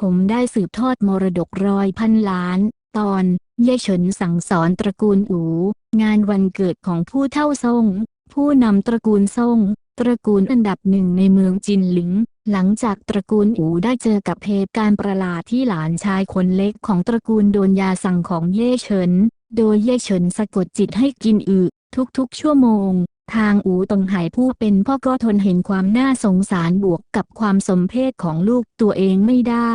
ผมได้สืบทอดมรดกร้อยพันล้าน ตอน เย่เฉินสั่งสอนตระกูลอูงานวันเกิดของผู้เท่าซ่ง ผู้นำตระกูลซ่ง ตระกูลอันดับหนึ่งในเมืองจินหลิง หลังจากตระกูลอูได้เจอกับเหตุการณ์ประหลาดที่หลานชายคนเล็กของตระกูลโดนยาสั่งของเย่เฉิน โดยเย่เฉินสะกดจิตให้กินอึทุกๆชั่วโมง ทางอูตงไห่ผู้เป็นพ่อก็ทนเห็นความน่าสงสารบวกกับความสมเพศของลูกตัวเองไม่ได้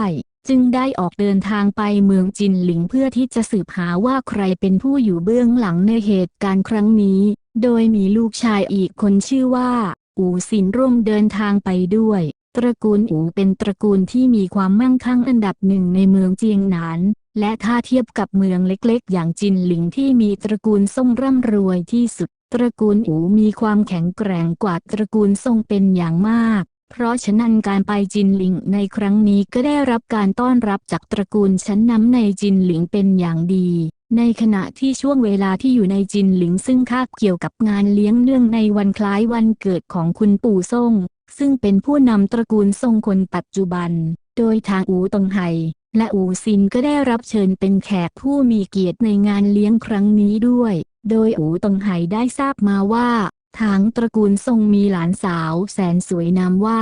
จึงได้ออกเดินทางไปเมืองจินหลิงเพื่อที่จะสืบหาว่าใครเป็นผู้อยู่เบื้องหลังในเหตุการณ์ครั้งนี้ โดยมีลูกชายอีกคนชื่อว่า อูสินร่วมเดินทางไปด้วย ตระกูลอูเป็นตระกูลที่มีความมั่งคั่งอันดับหนึ่งในเมืองเจียงหนาน และถ้าเทียบกับเมืองเล็กๆ อย่างจินหลิงที่มีตระกูลซ่งร่ำรวยที่สุด ตระกูลอูมีความแข็งแกร่งกว่าตระกูลซ่งเป็นอย่างมาก เพราะฉะนั้นการไปจินหลิงในครั้งนี้ก็ได้รับการต้อนรับจากตระกูลชั้นนำในจินหลิงเป็นอย่างดี ในขณะที่ช่วงเวลาที่อยู่ในจินหลิงซึ่งคาบเกี่ยวกับงานเลี้ยงเนื่องในวันคล้ายวันเกิดของคุณปู่ซ่งซึ่งเป็นผู้นำตระกูลซ่งคนปัจจุบัน โดยทางอูตงไห่ และอูซินก็ได้รับเชิญเป็นแขกผู้มีเกียรติในงานเลี้ยงครั้งนี้ด้วย โดยอูตงไห่ได้ทราบมาว่า ทางตระกูลซ่งมีหลานสาวแสนสวยนามว่า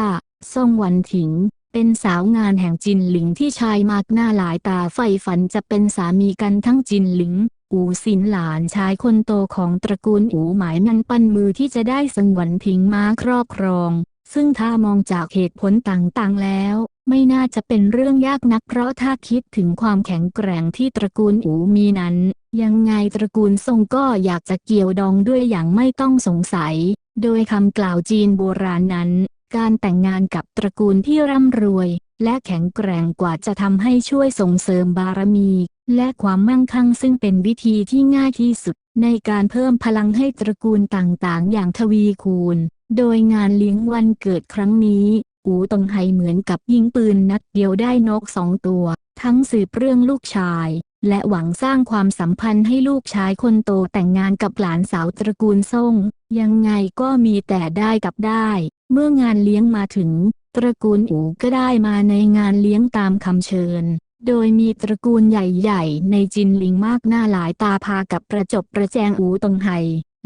ซ่งวันถิง เป็นสาวงานแห่งจินหลิงที่ชายมากหน้าหลายตาใฝ่ฝันจะเป็นสามีกันทั้งจินหลิงอูสินหลานชายคนโตของตระกูลอูหมายมันปั้นมือที่จะได้สังวันถิงมาครอบครอง ซึ่งถ้ามองจากเหตุผลต่างๆแล้ว ไม่น่าจะเป็นเรื่องยากนักเพราะถ้าคิดถึงความแข็งแกร่งที่ตระกูลอูมีนั้น ยังไงตระกูลทรงก็อยากจะเกี่ยวดองด้วยอย่างไม่ต้องสงสัย โดยคำกล่าวจีนโบราณนั้น การแต่งงานกับตระกูลที่ร่ำรวย และแข็งแกร่งกว่าจะทำให้ช่วยส่งเสริมบารมี และความมั่งคั่งซึ่งเป็นวิธีที่ง่ายที่สุด ในการเพิ่มพลังให้ตระกูลต่างๆ อย่างทวีคูณโดยงานเลี้ยงวันเกิดครั้งนี้ อูตงไฮเหมือนกับยิงปืนนัดเดียวได้นกสองตัว ทั้งสืบเรื่องลูกชาย และหวังสร้างความสัมพันธ์ให้ลูกชายคนโตแต่งงานกับหลานสาวตระกูลซ่ง ยังไงก็มีแต่ได้กับได้ เมื่องานเลี้ยงมาถึง ตระกูลอูก็ได้มาในงานเลี้ยงตามคำเชิญ โดยมีตระกูลใหญ่ๆ ในจินหลิงมากหน้าหลายตาพากับประจบประแจงอูตงไฮ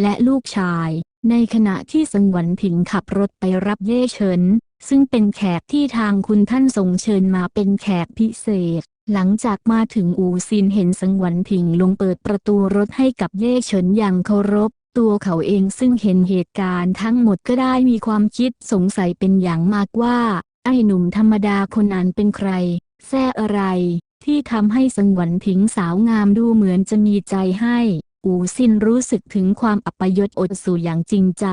และลูกชายในขณะที่สังวันผิงขับรถไปรับเย่เฉิน ซึ่งเป็นแขกที่ทางคุณท่านส่งเชิญมาเป็นแขกพิเศษ หลังจากมาถึงอูซินเห็นสังวันผิงลงเปิดประตูรถให้กับเย่เฉินอย่างเคารพ ตัวเขาเองซึ่งเห็นเหตุการณ์ทั้งหมดก็ได้มีความคิดสงสัยเป็นอย่างมากว่า ไอ้หนุ่มธรรมดาคนนั้นเป็นใคร แซ่อะไร ที่ทำให้สังวันผิงสาวงามดูเหมือนจะมีใจให้อูซินรู้สึกถึงความอัปยศอดสูอย่างจริงใจ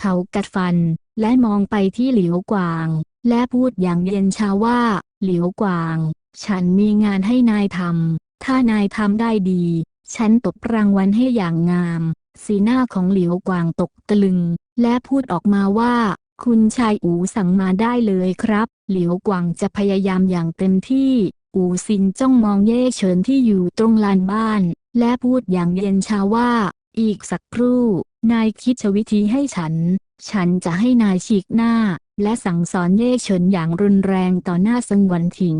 เขากัดฟัน และมองไปที่เหลียวกวาง และพูดอย่างเย็นชาว่า เหลียวกวาง ฉันมีงานให้นายทำ ถ้านายทำได้ดี ฉันตบรางวัลให้อย่างงาม สีหน้าของเหลียวกวางตกตะลึง และพูดออกมาว่า คุณชายอูสั่งมาได้เลยครับ เหลียวกวางจะพยายามอย่างเต็มที่ อูซินจ้องมองเย่เฉินที่อยู่ตรงลานบ้าน และพูดอย่างเย็นชาว่า อีกสักครู่ นายคิดวิธีให้ฉัน ฉันจะให้นายฉีกหน้า และสั่งสอนเย่เฉินอย่างรุนแรงต่อหน้าสังวันถิง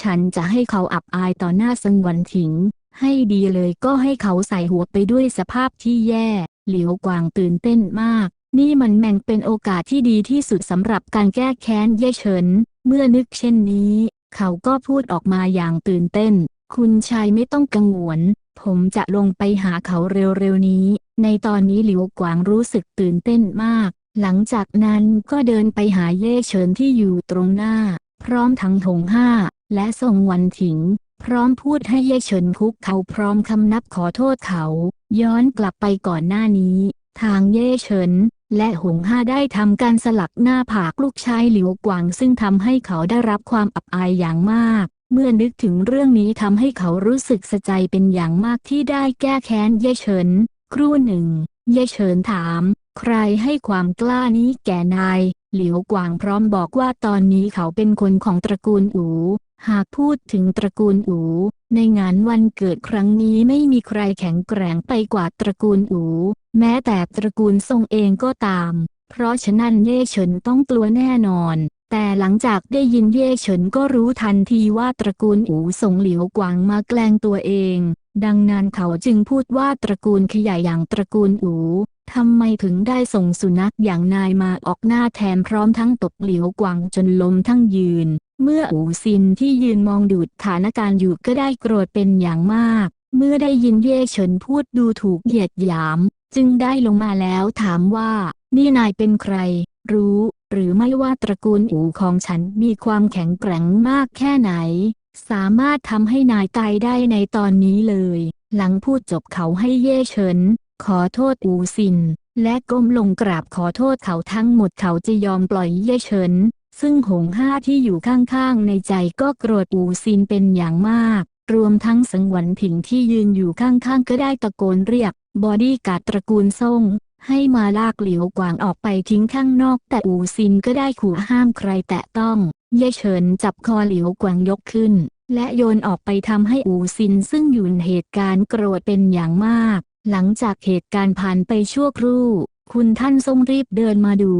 ฉันจะให้เขาอับอายต่อหน้าสังวันถิง ให้ดีเลยก็ให้เขาใส่หัวไปด้วยสภาพที่แย่ เหลียวกวางตื่นเต้นมาก นี่มันแม่งเป็นโอกาสที่ดีที่สุดสำหรับการแก้แค้นเย่เฉิน เมื่อนึกเช่นนี้ เขาก็พูดออกมาอย่างตื่นเต้น คุณชายไม่ต้องกังวล ผมจะลงไปหาเขาเร็วๆนี้ ในตอนนี้หลิวกวางรู้สึกตื่นเต้นมาก หลังจากนั้นก็เดินไปหาเย่เฉินที่อยู่ตรงหน้า พร้อมทั้งถงห้า และส่งวันถิง พร้อมพูดให้เย่เฉินคุกเขาพร้อมคำนับขอโทษเขา ย้อนกลับไปก่อนหน้านี้ ทางเย่เฉินและหงห้าได้ทำการสลักหน้าผากลูกชายหลิวกวางซึ่งทำให้เขาได้รับความอับอายอย่างมาก เมื่อนึกถึงเรื่องนี้ทำให้เขารู้สึกสะใจเป็นอย่างมากที่ได้แก้แค้นเย่เฉิน ครู่หนึ่ง เย่เฉินถาม ใครให้ความกล้านี้แก่นาย เหลียวกวางพร้อมบอกว่าตอนนี้เขาเป็นคนของตระกูลอูหากพูดถึงตระกูลอู ในงานวันเกิดครั้งนี้ไม่มีใครแข็งแกร่งไปกว่าตระกูลอู แม้แต่ตระกูลทรงเองก็ตาม เพราะฉะนั้นเย่เฉินต้องกลัวแน่นอน แต่หลังจากได้ยินเย่เฉินก็รู้ทันทีว่าตระกูลอูส่งเหลียวกวางมาแกล้งตัวเอง ดังนั้นเขาจึงพูดว่าตระกูลขยายอย่างตระกูลอูทำไมถึงได้ส่งสุนัขอย่างนายมาออกหน้าแทนพร้อมทั้งตบเหลียวกวางจนล้มทั้งยืน เมื่ออูซินที่ยืนมองดูดฐานการณ์อยู่ก็ได้โกรธเป็นอย่างมาก เมื่อได้ยินเย่เฉินพูดดูถูกเหยียดหยาม จึงได้ลงมาแล้วถามว่า นี่นายเป็นใคร รู้ หรือไม่ว่าตระกูลอูของฉันมีความแข็งแกร่งมากแค่ไหน สามารถทำให้นายตายได้ในตอนนี้เลย หลังพูดจบเขาให้เย่เฉิน ขอโทษอูซิน และก้มลงกราบขอโทษเขาทั้งหมดเขาจะยอมปล่อยเย่เฉิน ซึ่งหงห้าที่อยู่ข้างๆในใจก็โกรธอูซินเป็นอย่างมาก รวมทั้งสังวันผิงที่ยืนอยู่ข้างๆก็ได้ตะโกนเรียก บอดี้การ์ดตระกูลซ่ง ให้มาลากเหลียวกวางออกไปทิ้งข้างนอก แต่อูซินก็ได้ขู่ห้ามใครแตะต้อง เย่เฉินจับคอเหลียวกวางยกขึ้น และโยนออกไปทำให้อูซินซึ่งอยู่ในเหตุการณ์โกรธเป็นอย่างมาก หลังจากเหตุการณ์ผ่านไปชั่วครู่ คุณท่านทรงรีบเดินมาดู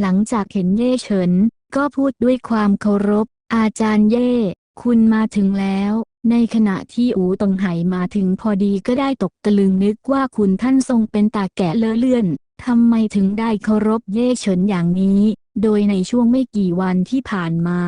หลังจากเห็นเย่เฉิน ก็พูดด้วยความเคารพ อาจารย์เย่ คุณมาถึงแล้ว ในขณะที่อูตงไหมาถึงพอดีก็ได้ตกตะลึงนึกว่าคุณท่านทรงเป็นตาแก่เลอะเลื่อนทำไมถึงได้เคารพเย่เฉินอย่างนี้ โดยในช่วงไม่กี่วันที่ผ่านมา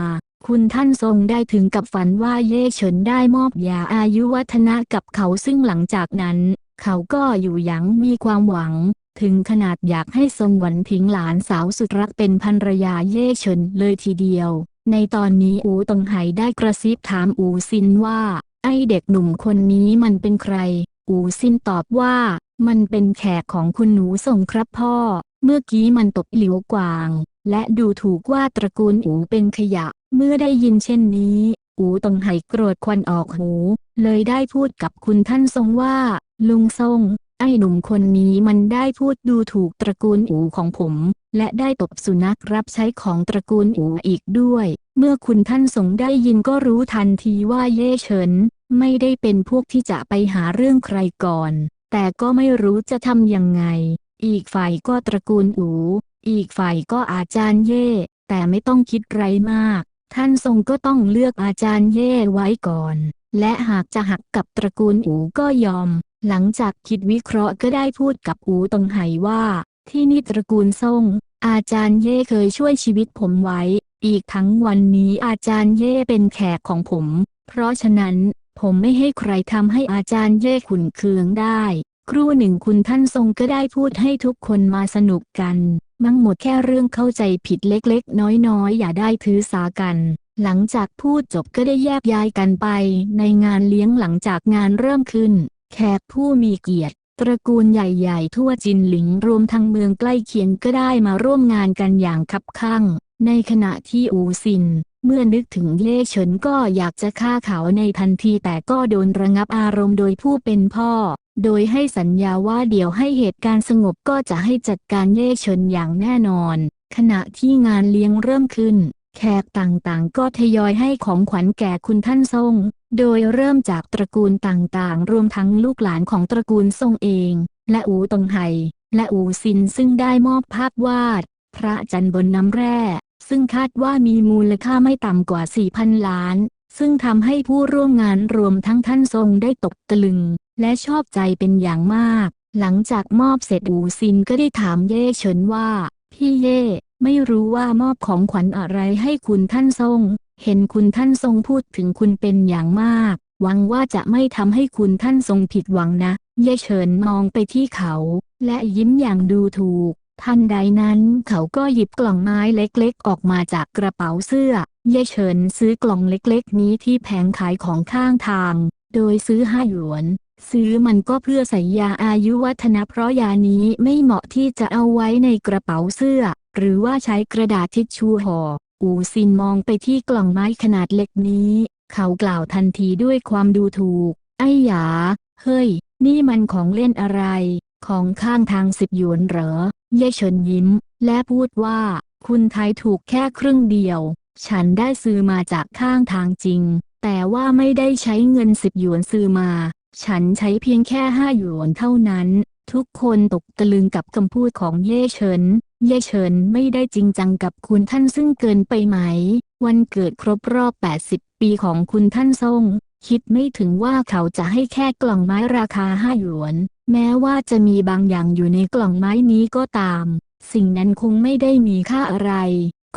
คุณท่านทรงได้ถึงกับฝันว่าเย่เฉินได้มอบยาอายุวัฒนะกับเขาซึ่งหลังจากนั้น เขาก็อยู่หยังมีความหวัง ถึงขนาดอยากให้ทรงหวันพิงหลานสาวสุดรักเป็นภรรยาเย่เฉินเลยทีเดียว ในตอนนี้อูตงไหได้กระซิบถามอูซินว่า ไอเด็กหนุ่มคนนี้มันเป็นใคร อูซินตอบว่า มันเป็นแขกของคุณหนูส่งครับพ่อ เมื่อกี้มันตบหลิวกวาง และดูถูกว่าตระกูลอูเป็นขยะ เมื่อได้ยินเช่นนี้ อูตงไหโกรธควันออกหู เลยได้พูดกับคุณท่านทรงว่า ลุงทรงไอ้หนุ่มคนนี้มันได้พูดดูถูกตระกูลอูของผม และได้ตบสุนัขรับใช้ของตระกูลอูอีกด้วย เมื่อคุณท่านสงได้ยินก็รู้ทันทีว่าเย่เฉิน ไม่ได้เป็นพวกที่จะไปหาเรื่องใครก่อน แต่ก็ไม่รู้จะทำยังไง อีกฝ่ายก็ตระกูลอู อีกฝ่ายก็อาจารย์เย่ แต่ไม่ต้องคิดไรมาก ท่านทรงก็ต้องเลือกอาจารย์เย่ไว้ก่อน และหากจะหักกับตระกูลอูก็ยอม หลังจากคิดวิเคราะห์ก็ได้พูดกับอูตงไหว่า ที่นี่ตระกูลซ่ง อาจารย์เย่เคยช่วยชีวิตผมไว้ อีกทั้งวันนี้อาจารย์เย่เป็นแขกของผม เพราะฉะนั้นผมไม่ให้ใครทำให้อาจารย์เย่ขุนเคืองได้ ครู่หนึ่งคุณท่านทรงก็ได้พูดให้ทุกคนมาสนุกกัน มั่งหมดแค่เรื่องเข้าใจผิดเล็กๆ น้อยๆ อย่าได้ถือสากัน หลังจากพูดจบก็ได้แยกย้ายกันไป ในงานเลี้ยงหลังจากงานเริ่มขึ้น แขกผู้มีเกียรติ ตระกูลใหญ่ๆ ทั่วจินหลิงรวมทั้งเมืองใกล้เคียงก็ได้มาร่วมงานกันอย่างคับคั่ง ในขณะที่อูซิน เมื่อนึกถึงเล่เฉินก็อยากจะฆ่าเขาในทันทีแต่ก็โดนระงับอารมณ์โดยผู้เป็นพ่อ โดยให้สัญญาว่าเดี๋ยวให้เหตุการณ์สงบก็จะให้จัดการเย่เฉินอย่างแน่นอน ขณะที่งานเลี้ยงเริ่มขึ้น แขกต่างๆ ก็ทยอยให้ของขวัญแก่คุณท่านทรง โดยเริ่มจากตระกูลต่างๆ รวมทั้งลูกหลานของตระกูลทรงเอง และอูตงไห่และอูซินซึ่งได้มอบภาพวาด พระจันทร์บนน้ำแร่ ซึ่งคาดว่ามีมูลค่าไม่ต่ำกว่า 4,000 ล้าน ซึ่งทำให้ผู้ร่วมงานรวมทั้งท่านทรงได้ตกตะลึง และชอบใจเป็นอย่างมาก หลังจากมอบเสร็จอูซินก็ได้ถามเย่เฉินว่า พี่เย่ ไม่รู้ว่ามอบของขวัญอะไรให้คุณท่านทรง เห็นคุณท่านทรงพูดถึงคุณเป็นอย่างมาก หวังว่าจะไม่ทำให้คุณท่านทรงผิดหวังนะเย่เฉินมองไปที่เขา และยิ้มอย่างดูถูก ทันใดนั้นเขาก็หยิบกล่องไม้เล็กๆ ออกมาจากกระเป๋าเสื้อ เย่เฉินซื้อกล่องเล็กๆ นี้ที่แผงขายของข้างทาง โดยซื้อห้าหยวน ซื้อมันก็เพื่อใส่ยาอายุวัฒนะเพราะยานี้ไม่เหมาะที่จะเอาไว้ในกระเป๋าเสื้อ หรือว่าใช้กระดาษทิชชู่ห่อ อูซินมองไปที่กล่องไม้ขนาดเล็กนี้ เขากล่าวทันทีด้วยความดูถูก ไอ้หยา เฮ้ย นี่มันของเล่นอะไร ของข้างทางสิบหยวนเหรอ เย่เฉินยิ้ม และพูดว่า คุณทายถูกแค่ครึ่งเดียว ฉันได้ซื้อมาจากข้างทางจริง แต่ว่าไม่ได้ใช้เงินสิบหยวนซื้อมา ฉันใช้เพียงแค่ห้าหยวนเท่านั้นทุกคนตกตะลึงกับคำพูดของเย่เฉิน เย่เฉินไม่ได้จริงจังกับคุณท่านซึ่งเกินไปไหม วันเกิดครบรอบ 80 ปีของคุณท่านทรงคิดไม่ถึงว่าเขาจะให้แค่กล่องไม้ราคาห้าหยวน แม้ว่าจะมีบางอย่างอยู่ในกล่องไม้นี้ก็ตาม สิ่งนั้นคงไม่ได้มีค่าอะไร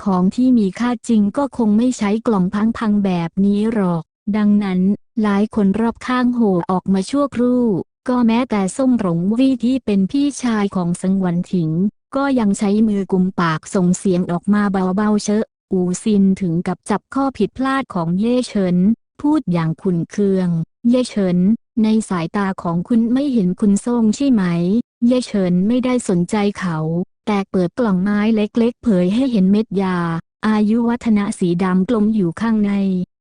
ของที่มีค่าจริงก็คงไม่ใช้กล่องพังๆแบบนี้หรอก ดังนั้น หลายคนรอบข้างโห่ออกมาชั่วครู่ ก็แม้แต่ส้มหลงวี่ที่เป็นพี่ชายของสังวันถิง ก็ยังใช้มือกุมปากส่งเสียงออกมาเบาๆเชอะอูซินถึงกับจับข้อผิดพลาดของเย่เฉิน พูดอย่างขุนเคือง เย่เฉิน ในสายตาของคุณไม่เห็นคุณส่งใช่ไหม เย่เฉินไม่ได้สนใจเขา แต่เปิดกล่องไม้เล็กๆ เผยให้เห็นเม็ดยา อายุวัฒนะสีดำกลมอยู่ข้างใน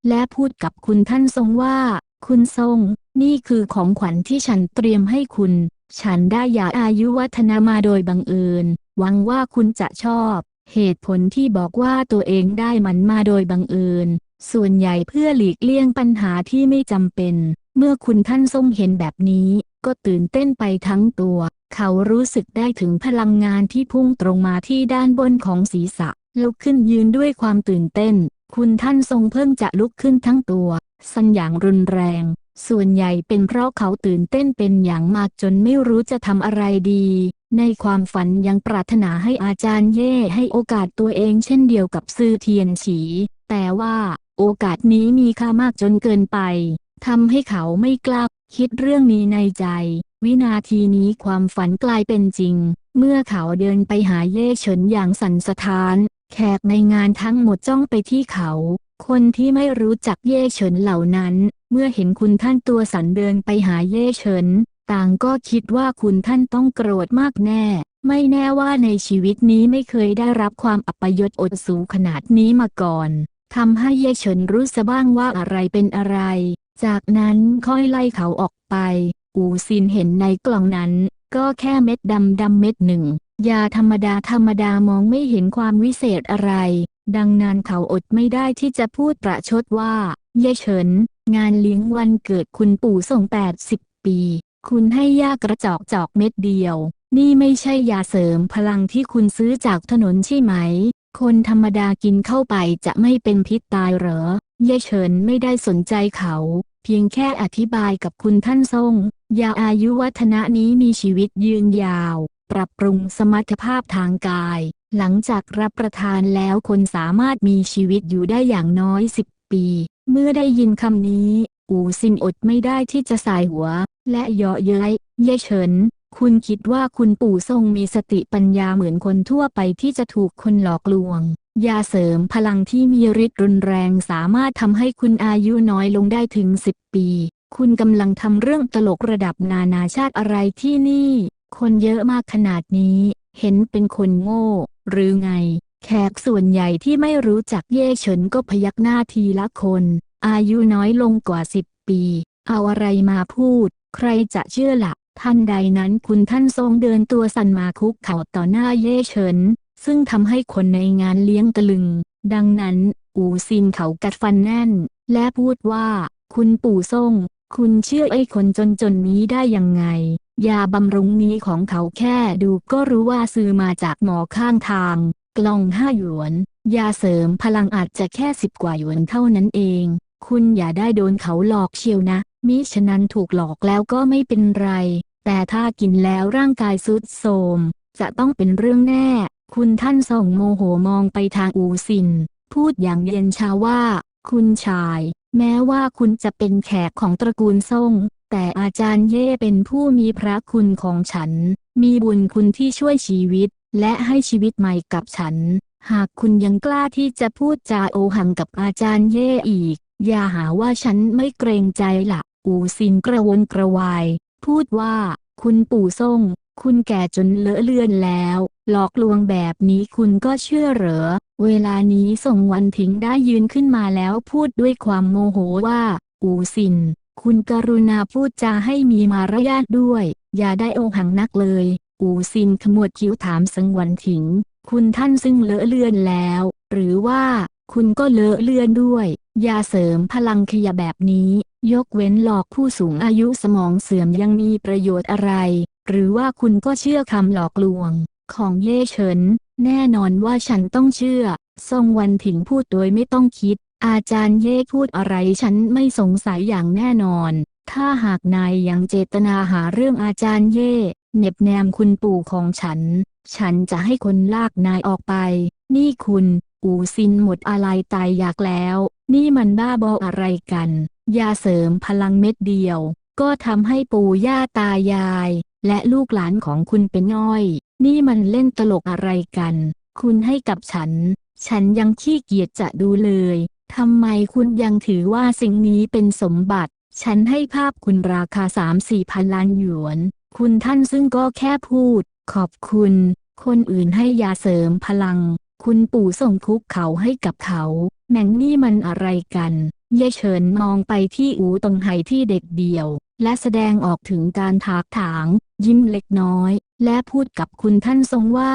และพูดกับคุณท่านทรงว่า คุณทรง นี่คือของขวัญที่ฉันเตรียมให้คุณ ฉันได้ยาอายุวัฒนะมาโดยบังเอิญ หวังว่าคุณจะชอบ เหตุผลที่บอกว่าตัวเองได้มันมาโดยบังเอิญ ส่วนใหญ่เพื่อหลีกเลี่ยงปัญหาที่ไม่จำเป็น เมื่อคุณท่านทรงเห็นแบบนี้ ก็ตื่นเต้นไปทั้งตัว เขารู้สึกได้ถึงพลังงานที่พุ่งตรงมาที่ด้านบนของศีรษะ ลุกขึ้นยืนด้วยความตื่นเต้น คุณท่านทรงเพิ่งจะลุกขึ้นทั้งตัว สั่นอย่างรุนแรง ส่วนใหญ่เป็นเพราะเขาตื่นเต้นเป็นอย่างมากจนไม่รู้จะทำอะไรดี ในความฝันยังปรารถนาให้อาจารย์เย่ให้โอกาสตัวเองเช่นเดียวกับซื่อเทียนฉี แต่ว่าโอกาสนี้มีค่ามากจนเกินไปทำให้เขาไม่กล้าคิดเรื่องนี้ในใจ วินาทีนี้ความฝันกลายเป็นจริง เมื่อเขาเดินไปหาเย่เฉินอย่างสันสะท้าน แขกในงานทั้งหมดจ้องไปที่เขา คนที่ไม่รู้จักเย่เฉินเหล่านั้น เมื่อเห็นคุณท่านตัวสันเดินไปหาเย่เฉิน ต่างก็คิดว่าคุณท่านต้องโกรธมากแน่ ไม่แน่ว่าในชีวิตนี้ไม่เคยได้รับความอัปยศอดสูขนาดนี้มาก่อนทำให้เย่เฉินรู้สะบ้างว่าอะไรเป็นอะไร จากนั้นค่อยไล่เขาออกไป อูซินเห็นในกล่องนั้น ก็แค่เม็ดดำดำเม็ดหนึ่ง ยาธรรมดาธรรมดามองไม่เห็นความวิเศษอะไร ดังนั้นเขาอดไม่ได้ที่จะพูดประชดว่า เย่เฉิน งานเลี้ยงวันเกิดคุณปู่ส่ง 80 ปี คุณให้ยากระจอกจอกเม็ดเดียว นี่ไม่ใช่ยาเสริมพลังที่คุณซื้อจากถนนใช่ไหม คนธรรมดากินเข้าไปจะไม่เป็นพิษตายเหรอ เย่เฉินไม่ได้สนใจเขา เพียงแค่อธิบายกับคุณท่านทรงยาอายุวัฒนะนี้มีชีวิตยืนยาว ปรับปรุงสมรรถภาพทางกาย หลังจากรับประทานแล้วคนสามารถมีชีวิตอยู่ได้อย่างน้อยสิบปี เมื่อได้ยินคำนี้ อูซินอดไม่ได้ที่จะสายหัว และเยาะเย้ยเย่เฉิน คุณคิดว่าคุณปู่ทรงมีสติปัญญาเหมือนคนทั่วไปที่จะถูกคนหลอกลวง ยาเสริมพลังที่มีฤทธิ์รุนแรงสามารถทำให้คุณอายุน้อยลงได้ถึง 10 ปีคุณกำลังทำเรื่องตลกระดับนานาชาติอะไรที่นี่ คนเยอะมากขนาดนี้ เห็นเป็นคนโง่ หรือไง แขกส่วนใหญ่ที่ไม่รู้จักเย่เฉินก็พยักหน้าทีละคน อายุน้อยลงกว่า10ปี เอาอะไรมาพูด ใครจะเชื่อละ่ะท่านใดนั้นคุณท่านทรงเดินตัวสั่นมาคุกเข่าต่อหน้าเย่เฉิน ซึ่งทำให้คนในงานเลี้ยงตะลึง ดังนั้น อูซินเขากัดฟันแน่น และพูดว่า คุณปู่ทรง คุณเชื่อไอ้คนจนจนๆนี้ได้ยังไง ยาบำรุงนี้ของเขาแค่ดูก็รู้ว่าซื้อมาจากหมอข้างทาง กล่องห้าหยวน ยาเสริมพลังอาจจะแค่สิบกว่าหยวนเท่านั้นเอง คุณอย่าได้โดนเขาหลอกเชียวนะ มิฉะนั้นถูกหลอกแล้วก็ไม่เป็นไร แต่ถ้ากินแล้วร่างกายสุดโทมจะต้องเป็นเรื่องแน่ คุณท่านส่งโมโหมองไปทางอูซิน พูดอย่างเย็นชาว่า คุณชาย แม้ว่าคุณจะเป็นแขกของตระกูลส่ง แต่อาจารย์เย่เป็นผู้มีพระคุณของฉัน มีบุญคุณที่ช่วยชีวิต และให้ชีวิตใหม่กับฉัน หากคุณยังกล้าที่จะพูดจาโอหังกับอาจารย์เย่อีก อย่าหาว่าฉันไม่เกรงใจละอูซินกระวนกระวาย พูดว่า คุณปู่ส่ง คุณแก่จนเลอะเลือนแล้ว หลอกลวงแบบนี้คุณก็เชื่อเหรอ เวลานี้ส่งวันทิ้งได้ยืนขึ้นมาแล้วพูดด้วยความโมโหว่า อูซิน คุณกรุณาพูดจาให้มีมารยาทด้วย อย่าได้โอหังนักเลย อูซินขมวดคิ้วถามสังวันถิง คุณท่านซึ่งเลอะเลือนแล้ว หรือว่าคุณก็เลอะเลือนด้วย ยาเสริมพลังขยะแบบนี้ ยกเว้นหลอกผู้สูงอายุสมองเสื่อมยังมีประโยชน์อะไร หรือว่าคุณก็เชื่อคำหลอกลวง ของเย่เฉิน แน่นอนว่าฉันต้องเชื่อ ทรงวันถิงพูดโดยไม่ต้องคิด อาจารย์เย่พูดอะไรฉันไม่สงสัยอย่างแน่นอน ถ้าหากนายยังเจตนาหาเรื่องอาจารย์เย่เน็บแนมคุณปู่ของฉัน ฉันจะให้คนลากนายออกไป นี่คุณอูซินหมดอะไรตายอยากแล้ว นี่มันบ้าบออะไรกัน ยาเสริมพลังเม็ดเดียว ก็ทำให้ปู่ย่าตายาย และลูกหลานของคุณเป็นง่อย นี่มันเล่นตลกอะไรกัน คุณให้กับฉัน ฉันยังขี้เกียจจะดูเลยทำไมคุณยังถือว่าสิ่งนี้เป็นสมบัติ ฉันให้ภาพคุณราคาสามสี่พันล้านหยวน คุณท่านซึ่งก็แค่พูด ขอบคุณ คนอื่นให้ยาเสริมพลัง คุณปู่ส่งคุกเขาให้กับเขา แม่งนี่มันอะไรกันเย่เฉินมองไปที่อูตงไห่ที่เด็กเดียว และแสดงออกถึงการถากถาง ยิ้มเล็กน้อย และพูดกับคุณท่านทรงว่า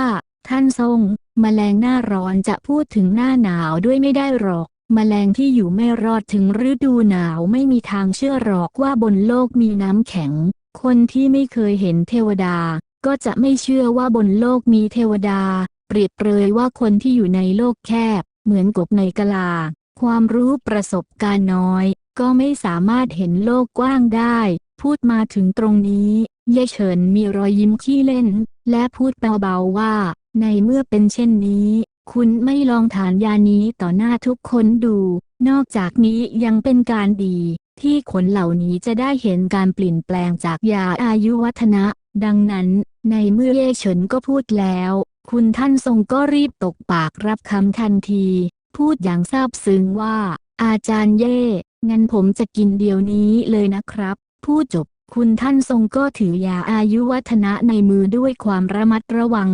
ท่านทรงมแมลงหน้าร้อนจะพูดถึงหน้าหนาวด้วยไม่ได้หรอกมแมลงที่อยู่ไม่รอดถึงฤดูหนาวไม่มีทางเชื่อหรอกว่าบนโลกมีน้ำแข็ง คนที่ไม่เคยเห็นเทวดา ก็จะไม่เชื่อว่าบนโลกมีเทวดา เปรียบเปรยว่าคนที่อยู่ในโลกแคบ เหมือนกบในกะลา ความรู้ประสบการณ์น้อย ก็ไม่สามารถเห็นโลกกว้างได้ พูดมาถึงตรงนี้เย่เฉินมีรอยยิ้มขี้เล่น และพูดเบาๆว่า ในเมื่อเป็นเช่นนี้ คุณไม่ลองทานยานี้ต่อหน้าทุกคนดู นอกจากนี้ยังเป็นการดี ที่คนเหล่านี้จะได้เห็นการเปลี่ยนแปลงจากยาอายุวัฒนะ ดังนั้น ในเมื่อเย่เฉินก็พูดแล้ว คุณท่านทรงก็รีบตกปากรับคำทันที พูดอย่างซาบซึ้งว่า อาจารย์เย่งั้นผมจะกินเดี๋ยวนี้เลยนะครับ พูดจบคุณท่านทรงก็ถือยาอายุวัฒนะในมือด้วยความระมัดระวัง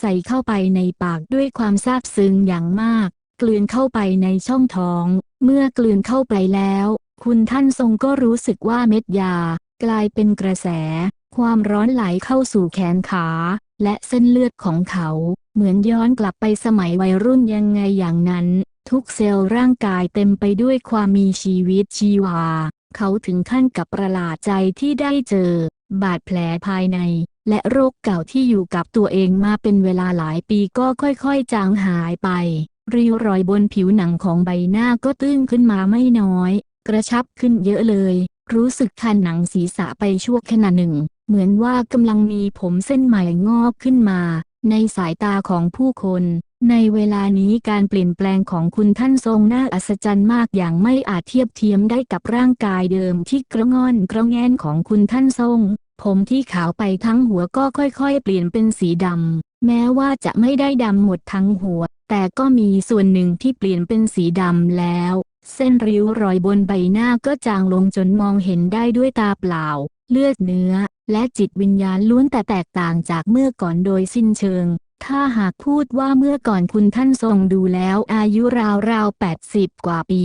ใส่เข้าไปในปากด้วยความซาบซึ้งอย่างมาก กลืนเข้าไปในช่องท้อง เมื่อกลืนเข้าไปแล้ว คุณท่านทรงก็รู้สึกว่าเม็ดยา กลายเป็นกระแส ความร้อนไหลเข้าสู่แขนขา และเส้นเลือดของเขา เหมือนย้อนกลับไปสมัยวัยรุ่นยังไงอย่างนั้น ทุกเซลล์ร่างกายเต็มไปด้วยความมีชีวิตชีวา เขาถึงขั้นกับประหลาดใจที่ได้เจอ บาดแผลภายใน และโรคเก่าที่อยู่กับตัวเองมาเป็นเวลาหลายปีก็ค่อยๆ จางหายไปริ้วรอยบนผิวหนังของใบหน้าก็ตื้นขึ้นมาไม่น้อย กระชับขึ้นเยอะเลย รู้สึกคันหนังศีรษะไปชั่วขณะหนึ่ง เหมือนว่ากำลังมีผมเส้นใหม่งอกขึ้นมา ในสายตาของผู้คน ในเวลานี้การเปลี่ยนแปลงของคุณท่านทรงน่าอัศจรรย์มากอย่างไม่อาจเทียบเทียมได้กับร่างกายเดิมที่กระง่อนกระแงนของคุณท่านทรง ผมที่ขาวไปทั้งหัวก็ค่อยๆ เปลี่ยนเป็นสีดำ แม้ว่าจะไม่ได้ดำหมดทั้งหัว แต่ก็มีส่วนหนึ่งที่เปลี่ยนเป็นสีดำแล้ว เส้นริ้วรอยบนใบหน้าก็จางลงจนมองเห็นได้ด้วยตาเปล่า เลือดเนื้อ และจิตวิญญาณล้วนแต่แตกต่างจากเมื่อก่อนโดยสิ้นเชิง ถ้าหากพูดว่าเมื่อก่อนคุณท่านทรงดูแล้วอายุราวๆ80กว่าปี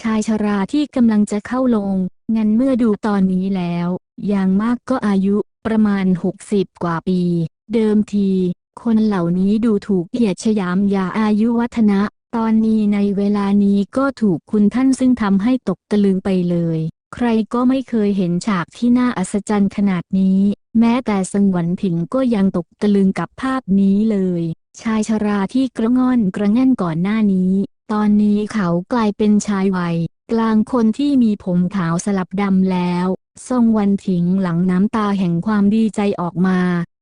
ชายชราที่กำลังจะเข้าลง งั้นเมื่อดูตอนนี้แล้ว อย่างมากก็อายุประมาณ60กว่าปี เดิมที คนเหล่านี้ดูถูกเหยียดชยามยาอายุวัฒนะ ตอนนี้ในเวลานี้ก็ถูกคุณท่านซึ่งทำให้ตกตะลึงไปเลย ใครก็ไม่เคยเห็นฉากที่น่าอัศจรรย์ขนาดนี้แม้แต่สงวนผิงก็ยังตกตะลึงกับภาพนี้เลย ชายชราที่กระง่อนกระแง่นก่อนหน้านี้ ตอนนี้เขากลายเป็นชายวัย กลางคนที่มีผมขาวสลับดำแล้ว ทรงวันถิงหลังน้ำตาแห่งความดีใจออกมา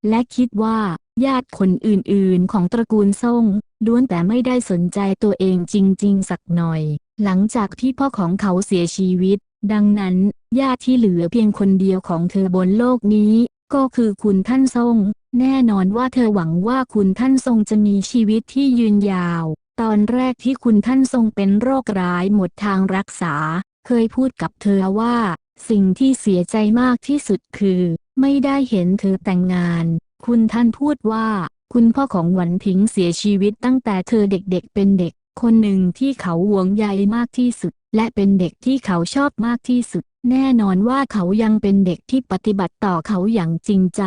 และคิดว่าญาติคนอื่นๆ ของตระกูลซ่งล้วนแต่ไม่ได้สนใจตัวเองจริง ๆ สักหน่อย หลังจากที่พ่อของเขาเสียชีวิต ดังนั้นญาติที่เหลือเพียงคนเดียวของเธอบนโลกนี้ ก็คือคุณท่านทรง แน่นอนว่าเธอหวังว่าคุณท่านทรงจะมีชีวิตที่ยืนยาว ตอนแรกที่คุณท่านทรงเป็นโรคร้ายหมดทางรักษา เคยพูดกับเธอว่า สิ่งที่เสียใจมากที่สุดคือ ไม่ได้เห็นเธอแต่งงาน คุณท่านพูดว่า คุณพ่อของหวันพิงเสียชีวิตตั้งแต่เธอเด็กๆเป็นเด็ก คนหนึ่งที่เขาหวงใยมากที่สุด และเป็นเด็กที่เขาชอบมากที่สุด แน่นอนว่าเขายังเป็นเด็กที่ปฏิบัติต่อเขาอย่างจริงใจ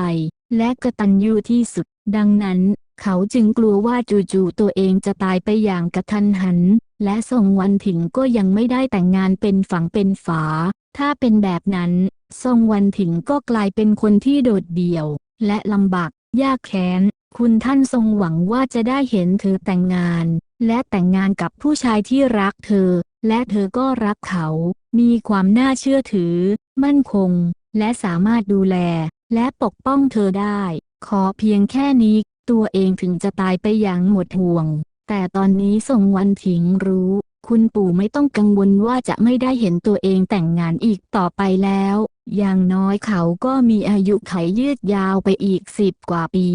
และกตัญญูที่สุด ดังนั้น เขาจึงกลัวว่าจู่ๆตัวเองจะตายไปอย่างกระทันหัน และส่งวันถิงก็ยังไม่ได้แต่งงานเป็นฝั่งเป็นฝา ถ้าเป็นแบบนั้น ทรงวันถิงก็กลายเป็นคนที่โดดเดี่ยว และลำบากยากแค้น คุณท่านทรงหวังว่าจะได้เห็นเธอแต่งงาน และแต่งงานกับผู้ชายที่รักเธอ และเธอก็รักเขา มีความน่าเชื่อถือ มั่นคง และสามารถดูแล และปกป้องเธอได้ ขอเพียงแค่นี้ ตัวเองถึงจะตายไปอย่างหมดห่วง แต่ตอนนี้ส่งวันถิงรู้ คุณปู่ไม่ต้องกังวลว่าจะไม่ได้เห็นตัวเองแต่งงานอีกต่อไปแล้ว อย่างน้อยเขาก็มีอายุไขยืดยาวไปอีกสิบกว่าปี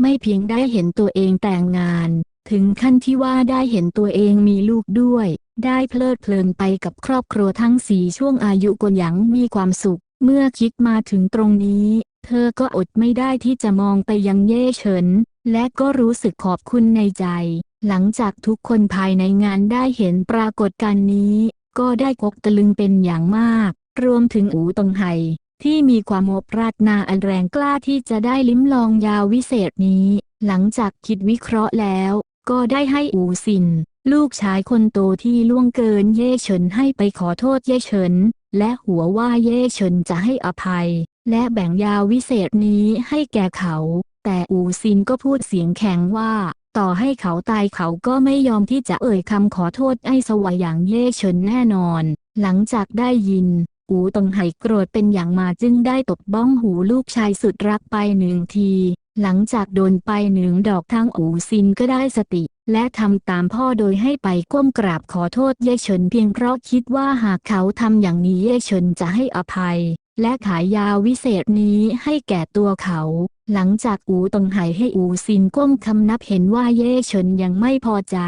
ไม่เพียงได้เห็นตัวเองแต่งงาน ถึงขั้นที่ว่าได้เห็นตัวเองมีลูกด้วย ได้เพลิดเพลินไปกับครอบครัวทั้งสี่ช่วงอายุกนหยังมีความสุข เมื่อคิดมาถึงตรงนี้ เธอก็อดไม่ได้ที่จะมองไปยังเย่เฉิน และก็รู้สึกขอบคุณในใจ หลังจากทุกคนภายในงานได้เห็นปรากฏการณ์นี้ ก็ได้กกตะลึงเป็นอย่างมาก รวมถึงอูตงไห่ที่มีความโมปรารถนาอันแรงกล้าที่จะได้ลิ้มลองยาวิเศษนี้ หลังจากคิดวิเคราะห์แล้ว ก็ได้ให้อูซิน ลูกชายคนโตที่ล่วงเกินเย่เฉินให้ไปขอโทษเย่เฉิน และหัวว่าเย่เฉินจะให้อภัย และแบ่งยาวิเศษนี้ให้แก่เขา แต่อูซินก็พูดเสียงแข็งว่า ต่อให้เขาตายเขาก็ไม่ยอมที่จะเอ่ยคำขอโทษไอ้สวายอย่างเย่เฉินแน่นอน หลังจากได้ยิน อูตงไห่โกรธเป็นอย่างมาจึงได้ตบบ้องหูลูกชายสุดรักไปหนึ่งที หลังจากโดนไปหนึ่งดอกทั้งอูซินก็ได้สติ และทำตามพ่อโดยให้ไปก้มกราบขอโทษเย่เฉินเพียงเพราะคิดว่าหากเขาทำอย่างนี้เย่เฉินจะให้อภัย และขายยาวิเศษนี้ให้แก่ตัวเขา หลังจากอูตงไหให้อูซินก้มคำนับเห็นว่าเย่เฉินยังไม่พอใจ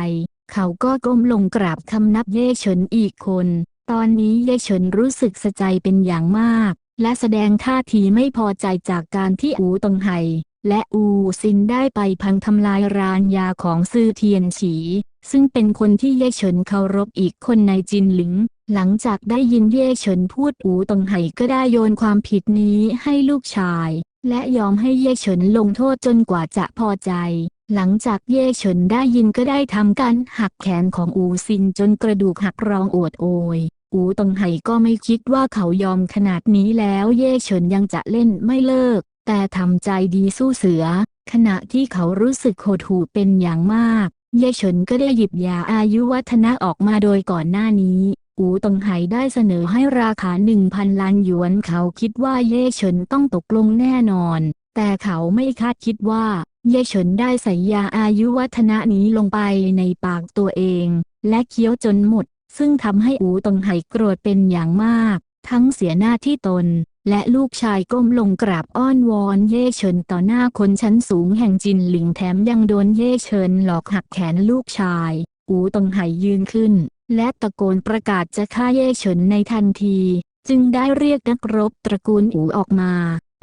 เขาก็ก้มลงกราบคำนับเย่เฉินอีกคน ตอนนี้เย่เฉินรู้สึกสะใจเป็นอย่างมากและแสดงท่าทีไม่พอใจจากการที่อูตงไห่ และอูซินได้ไปพังทำลายร้านยาของซือเทียนฉี ซึ่งเป็นคนที่เย่เฉินเคารพอีกคนในจินหลิง หลังจากได้ยินเย่เฉินพูดอูตงไห่ก็ได้โยนความผิดนี้ให้ลูกชาย และยอมให้เย่เฉินลงโทษจนกว่าจะพอใจ หลังจากเย่เฉินได้ยินก็ได้ทำการหักแขนของอูซินจนกระดูกหักร้องโอดโอยอูตงไห่ก็ไม่คิดว่าเขายอมขนาดนี้แล้วเย่เฉินยังจะเล่นไม่เลิก แต่ทำใจดีสู้เสือ ขณะที่เขารู้สึกโหดหู่เป็นอย่างมากเย่เฉินก็ได้หยิบยาอายุวัฒนะออกมาโดยก่อนหน้านี้ อูตงไหได้เสนอให้ราคาหนึ่งพันล้านหยวนเขาคิดว่าเย่เฉินต้องตกลงแน่นอน แต่เขาไม่คาดคิดว่า เย่เฉินได้ใส่ยาอายุวัฒนะนี้ลงไปในปากตัวเอง และเคี้ยวจนหมด ซึ่งทำให้อูตงไหโกรธเป็นอย่างมาก ทั้งเสียหน้าที่ตน และลูกชายก้มลงกราบอ้อนวอนเย่เฉินต่อหน้าคนชั้นสูงแห่งจินหลิงแถมยังโดนเย่เฉินหลอกหักแขนลูกชาย อูตงไห่ยืนขึ้น และตะโกนประกาศจะฆ่าเย่เฉินในทันที จึงได้เรียกนักรบตระกูลอูออกมา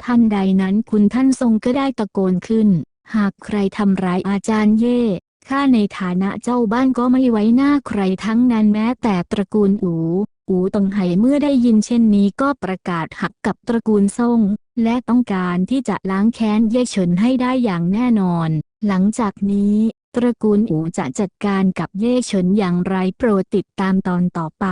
ท่านใดนั้นคุณท่านทรงก็ได้ตะโกนขึ้น หากใครทำร้ายอาจารย์เย่ข้าในฐานะเจ้าบ้านก็ไม่ไว้หน้าใครทั้งนั้นแม้แต่ตระกูลอู อูตงไห่เมื่อได้ยินเช่นนี้ก็ประกาศหักกับตระกูลซ่ง และต้องการที่จะล้างแค้นเย่เฉินให้ได้อย่างแน่นอน หลังจากนี้ ตระกูลอูจะจัดการกับเย่เฉินอย่างไรโปรดติดตามตอนต่อไป